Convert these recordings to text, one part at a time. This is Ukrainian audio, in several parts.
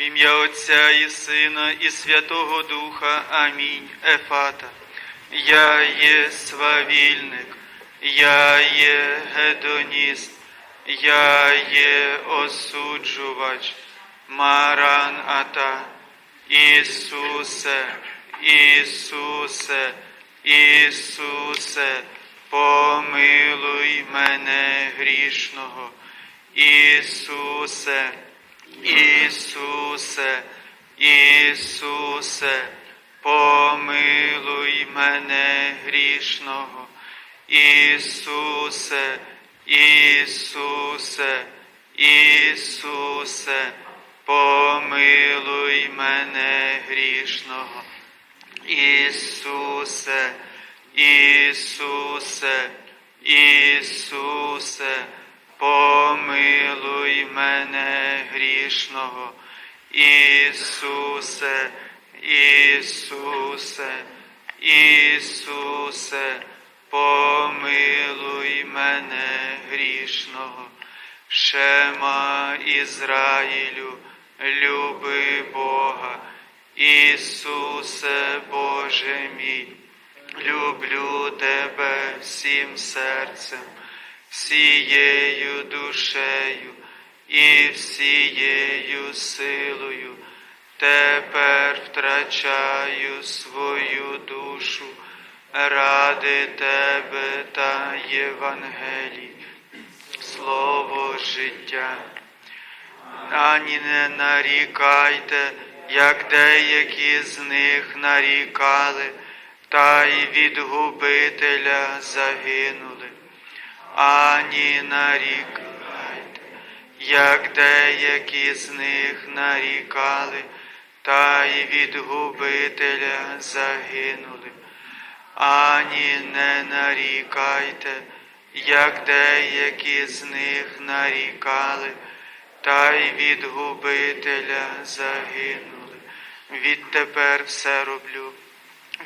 В ім'я Отця і Сина, і Святого Духа. Амінь. Ефата. Я є свавільник, я є гедоніст, я є осуджувач, маран ата. Ісусе, Ісусе, Ісусе, помилуй мене грішного. Ісусе, Ісусе, Ісусе, помилуй мене грішного. Ісусе, Ісусе, Ісусе, помилуй мене грішного. Ісусе, Ісусе, Ісусе, помилуй мене грішного. Ісусе, Ісусе, Ісусе, помилуй мене грішного. Шема Ізраїлю, люби Бога, Ісусе Боже мій, люблю Тебе всім серцем, всією душею і всією силою. Тепер втрачаю свою душу ради Тебе та Євангелії, слово життя. Ані не нарікайте, як деякі з них нарікали, та й від губителя загинули. Ані нарікайте, як деякі з них нарікали, та й від губителя загинули. Ані не нарікайте, як деякі з них нарікали, та й від губителя загинули. Відтепер все роблю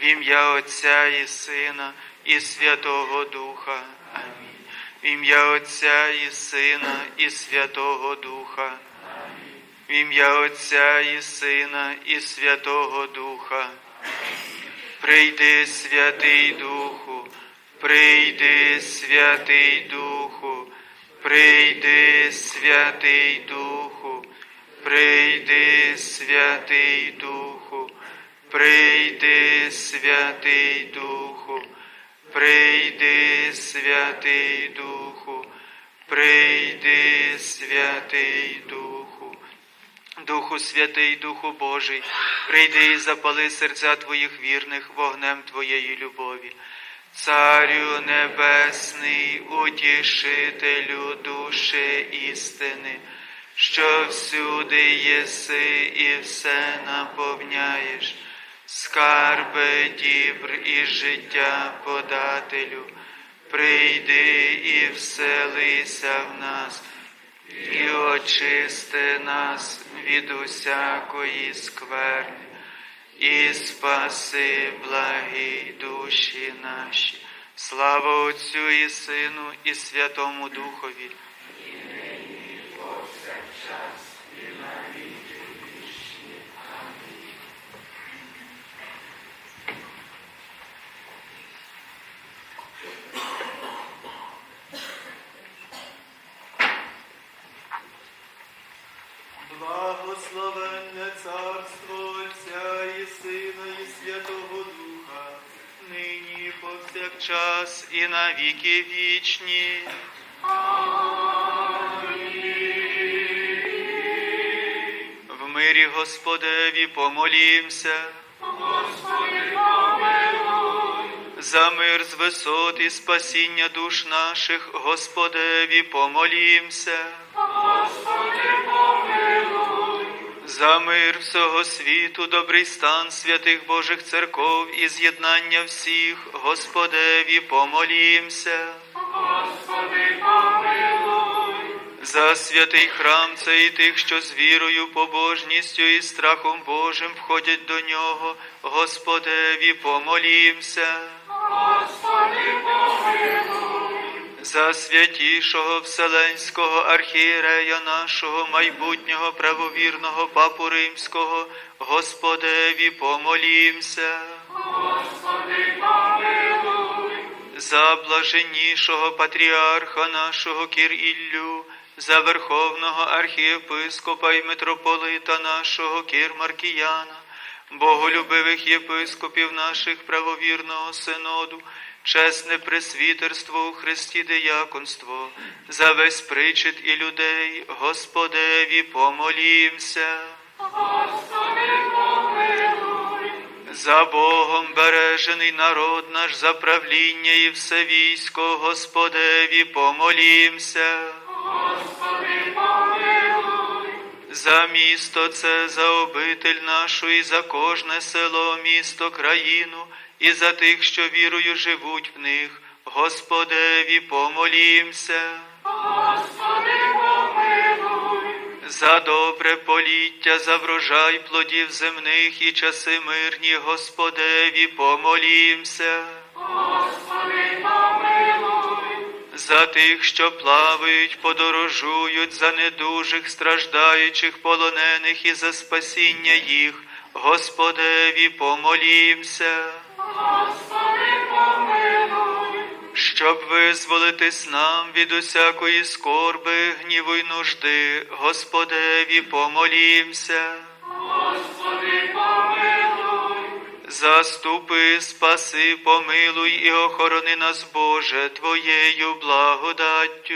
в ім'я Отця і Сина, і Святого Духа. Амінь. В ім'я Отця і Сина, і Святого Духа. В ім'я Отця і Сина, і Святого Духа. Прийди, Святий Духу, прийди, Святий Духу, прийди, Святий Духу, прийди, Святий Духу, прийди, Святий Духу, прийди, Святий Духу, прийди, Святий Духу. Духу Святий, Духу Божий, прийди і запали серця Твоїх вірних вогнем Твоєї любові. Царю Небесний, утішителю душі істини, що всюди єси і все наповняєш, скарби дібр і життя подателю, прийди і вселися в нас і очисти нас від усякої скверни, і спаси благі душі наші. Слава Отцю і Сину, і Святому Духові. Благословенне царство Отця і Сина, і Святого Духа, нині повсякчас і на віки вічні. В мирі Господеві помолімся. За мир з висот і спасіння душ наших, Господеві помолімся. За мир всього світу, добрий стан святих Божих церков і з'єднання всіх, Господеві помолімся. помилуй, За святий храм цей тих, що з вірою, побожністю і страхом Божим входять до нього, Господеві помолімся. За святішого Вселенського архієрея нашого майбутнього правовірного папу Римського, Господеві помолімся. За блаженнішого патріарха нашого Кір Іллю, за верховного архієпископа і митрополита нашого Кір Маркіяна, боголюбивих єпископів наших правовірного синоду, чесне пресвітерство у Христі дияконство, за весь причет і людей, Господеві помолімся. За Богом бережений народ наш, за правління і все військо, Господеві помолімся. За місто це, за обитель нашу і за кожне село, місто, країну, і за тих, що вірою живуть в них, Господеві помолімся. За добре поліття, за врожай плодів земних і часи мирні, Господеві помолімся. За тих, що плавають, подорожують, за недужих, страждаючих, полонених і за спасіння їх, Господеві помолімся. Щоб визволитись нам від усякої скорби, гніву й нужди, Господеві помолімся. Заступи, спаси, помилуй і охорони нас, Боже, Твоєю благодаттю.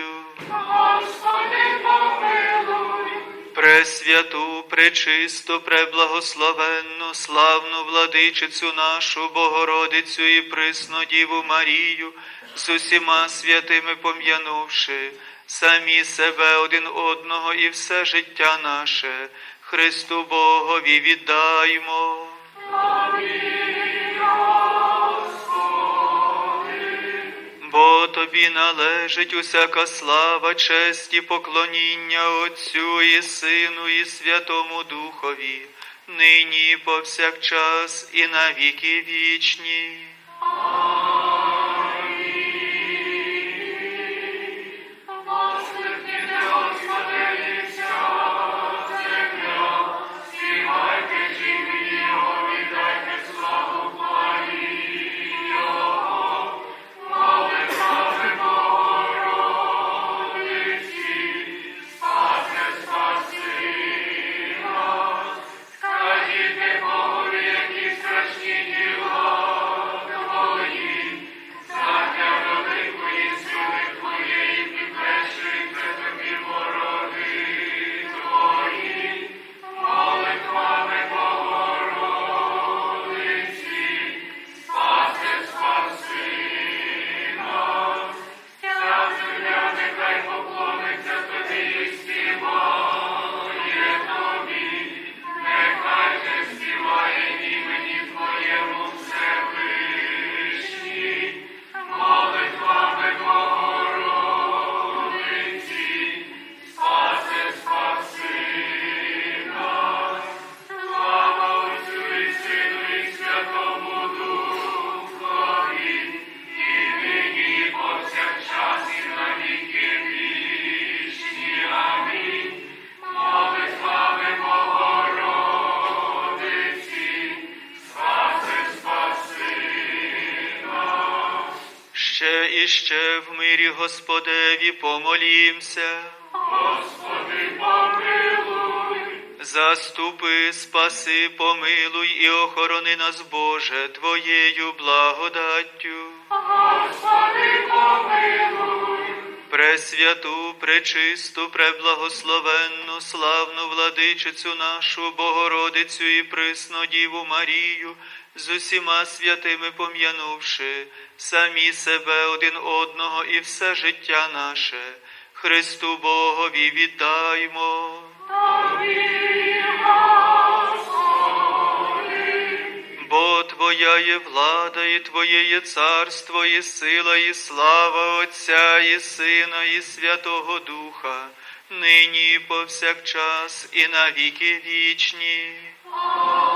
Пресвяту, пречисту, преблагословенну, славну владичицю нашу, Богородицю і присну Діву Марію, з усіма святими пом'янувши, самі себе один одного і все життя наше, Христу Богові віддаймо. Бо тобі належить усяка слава, честь і поклоніння Отцю і Сину, і Святому Духові, нині і повсякчас, і навіки вічні. Ще ще в мирі Господеві помолімся. Господи, помилуй. Заступи, спаси, помилуй і охорони нас, Боже, Твоєю благодаттю. Пресвяту, пречисту, преблагословенну, славну владичицю нашу, Богородицю і присну Діву Марію, з усіма святими пом'янувши, самі себе один одного і все життя наше, Христу Богові віддаймо. Бо Твоя є влада, і Твоє є царство, і сила, і слава Отця, і Сина, і Святого Духа, нині і повсякчас, і на віки вічні. Боже,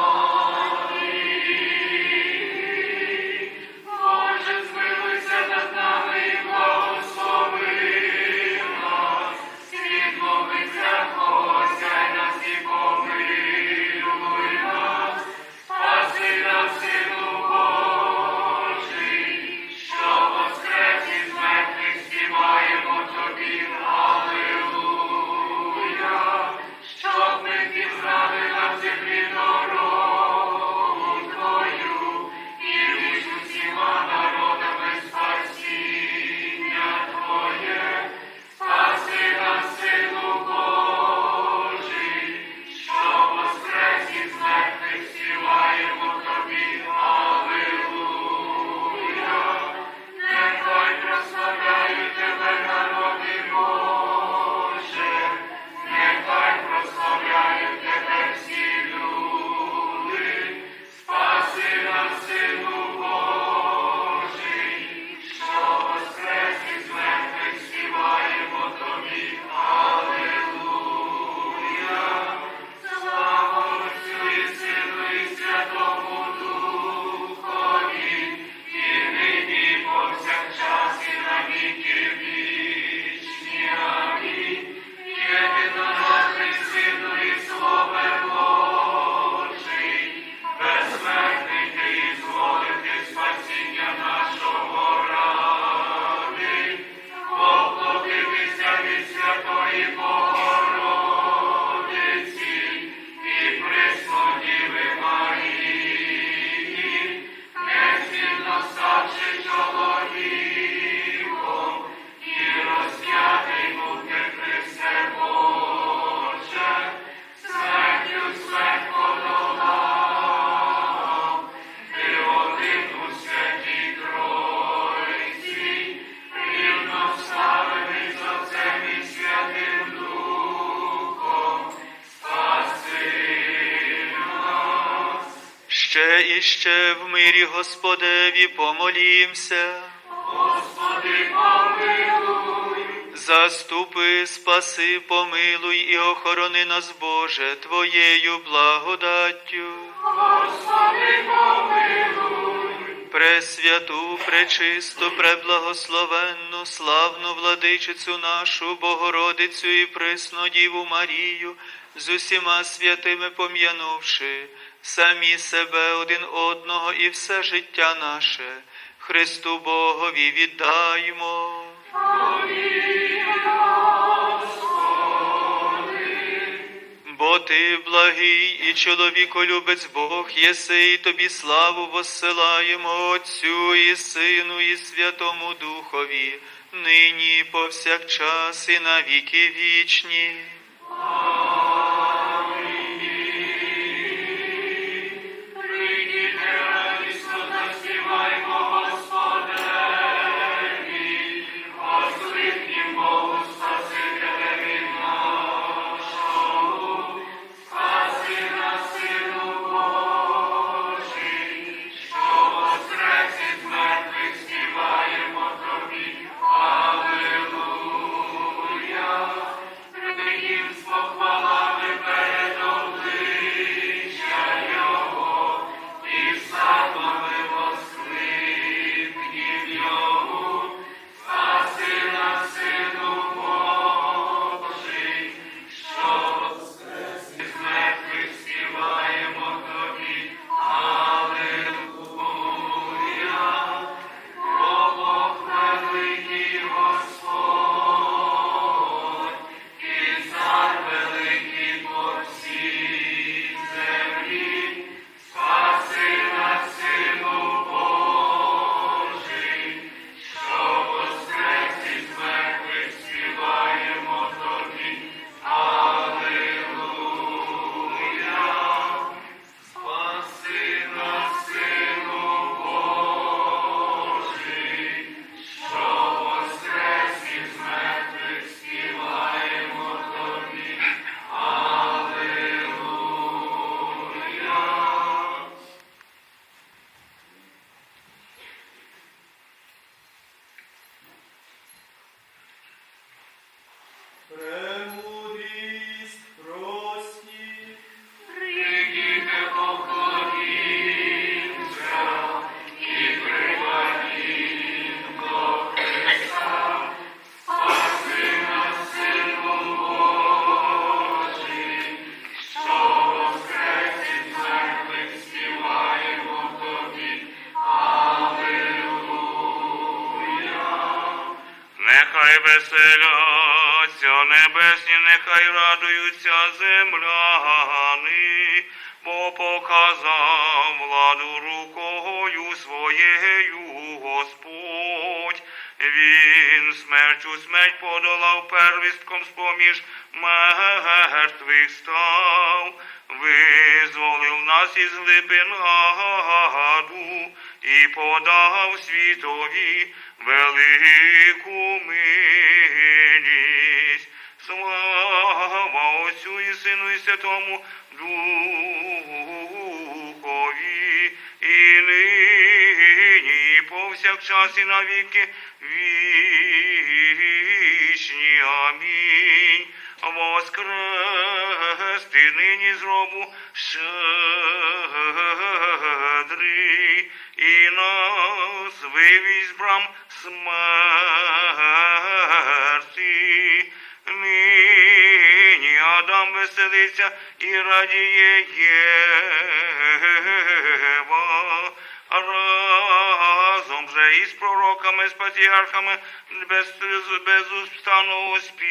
Господеві помолімся. Заступи, спаси, помилуй і охорони нас, Боже, Твоєю благодаттю. Пресвяту, пречисту, преблагословенну, славну владичицю нашу, Богородицю і присну Діву Марію, з усіма святими пом'янувши, самі себе один одного і все життя наше, Христу Богові віддаймо. Бо ти благий і чоловіколюбець Бог єси, і тобі славу воссилаємо Отцю і Сину, і Святому Духові, нині повсякчас, і на віки вічні. Премудрість показав владу рукою своєю Господь. Він смертю смерть подолав первістком споміж мертвих став, визволив нас із глибин аду і подав світові велику милість. Слава Отцю і Сину і Святому Духові, і нині, і повсякчас, і навіки вічні. Амінь. Воскрести нині з гробу щедрий, і нас вивіз брам смерті. Веселиться і радіє Єва. Разом же із пророками, з патріархами без, безустанно співують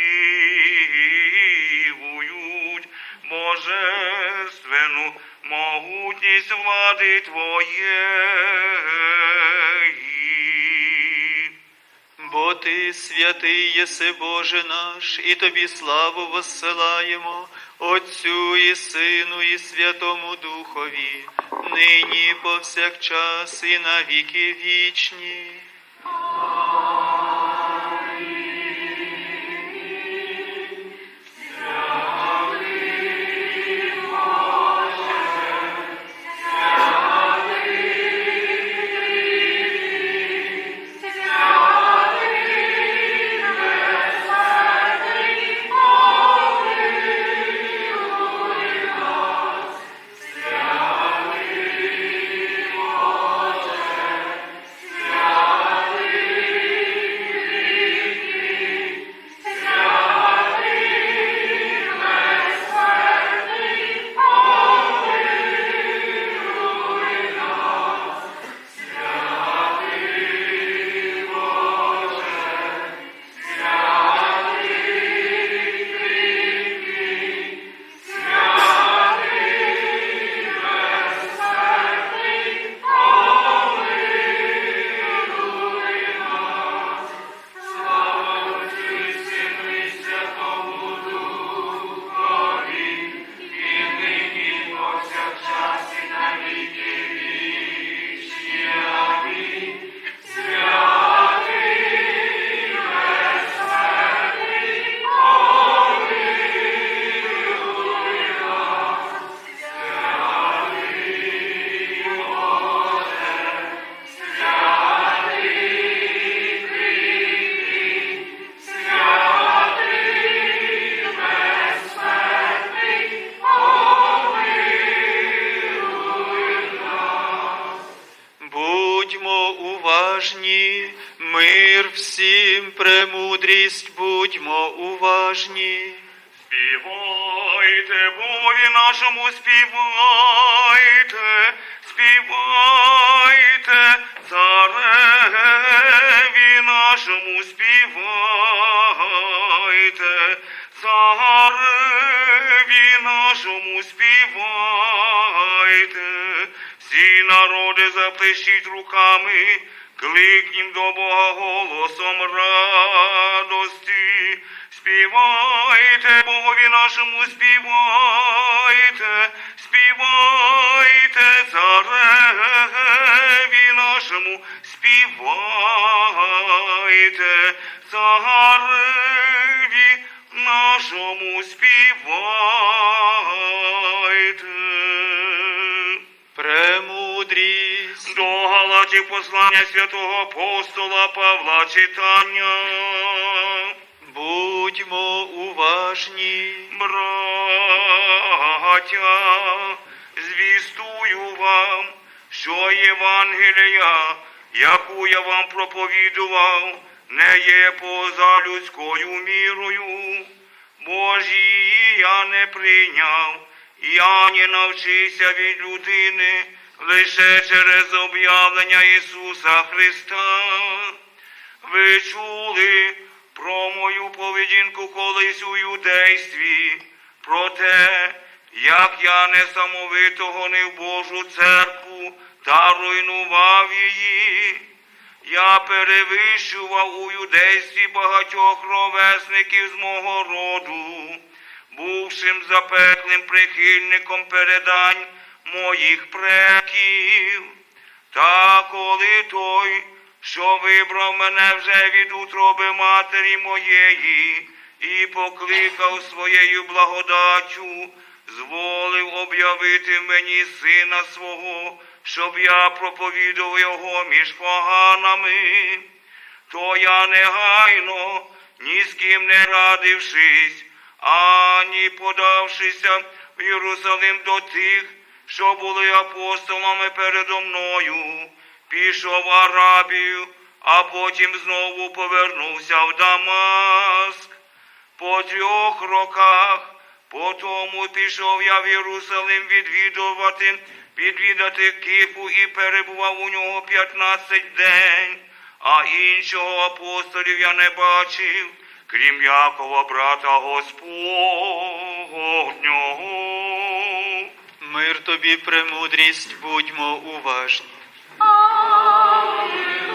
божественну могутність влади Твоєї. Бо ти святий єси Боже наш, і тобі славу воссилаємо, Отцю і Сину, і Святому Духові, нині повсякчас, і на віки вічні. Премудрість, будьмо уважні. Співайте, Бові нашому співайте, співайте, цареві нашому співайте, цареві нашому співайте, всі народи заплещіть руками, кликнім до Бога голосом радості. Співайте, Богові нашому співайте, співайте, цареві нашому, співайте, цареві нашому співайте. Премудрість, До Галатів послання святого апостола Павла читання. будьмо уважні. Браття, звістую вам, що Євангелія, яку я вам проповідував, не є поза людською мірою, бо ж її я не прийняв, я не навчився від людини лише через об'явлення Ісуса Христа. Ви чули про мою поведінку колись у юдействі, про те, як я несамовито гонив Божу церкву та руйнував її. Я перевищував у юдействі багатьох ровесників з мого роду, бувшим запеклим прихильником передань моїх предків. Та коли той, що вибрав мене вже від утроби матері моєї, і покликав своєю благодаттю, зволив об'явити мені сина свого, щоб я проповідав його між поганами, то я негайно, ні з ким не радившись, ані подавшися в Єрусалим до тих, що були апостолами передо мною, пішов в Арабію, а потім знову повернувся в Дамаск. По трьох роках потому пішов я в Єрусалим відвідувати, відвідати Кифу і перебував у нього п'ятнадцять день, а іншого апостолів я не бачив, крім Якова, брата Господнього. Мир тобі, премудрість, будьмо уважні. На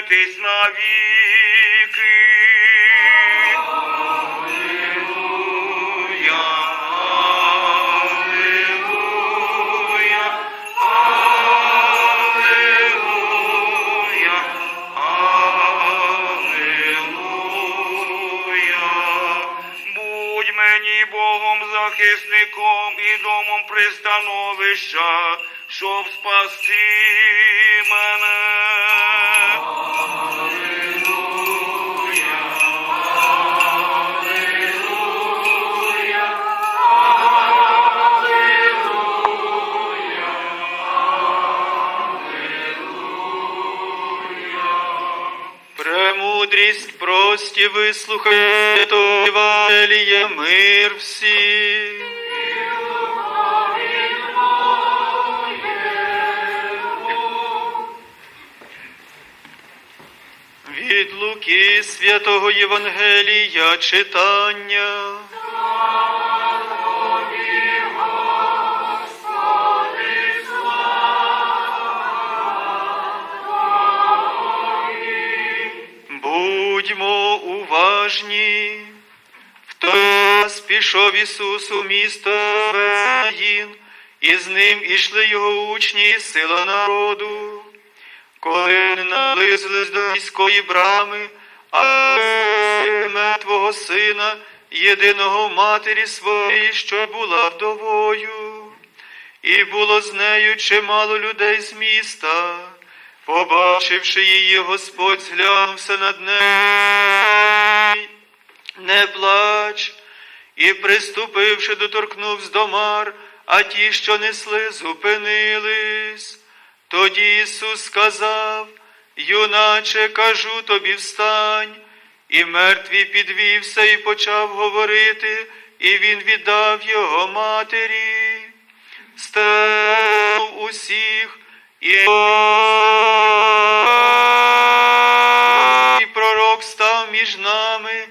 осоромитись навіки. Алілуя. Будь мені Богом захисником і домом пристановища, щоб спасти мене. Прості вислухайте то Євангеліє мир всі. Від Луки святого Євангелія читання. Той час пішов Ісус у місто Веїн і з ним ішли його учні і сила народу. Коли наблизились до міської брами, а мертвого сина, єдиного матері своєї, що була вдовою, і було з нею чимало людей з міста. Побачивши її, Господь зглянувся над нею. Не плач, і, приступивши, доторкнувся до мар, а ті, що несли, зупинились. Тоді Ісус сказав, юначе, кажу тобі, встань. І мертвий підвівся і почав говорити, і він віддав його матері. Став усіх і пророк став між нами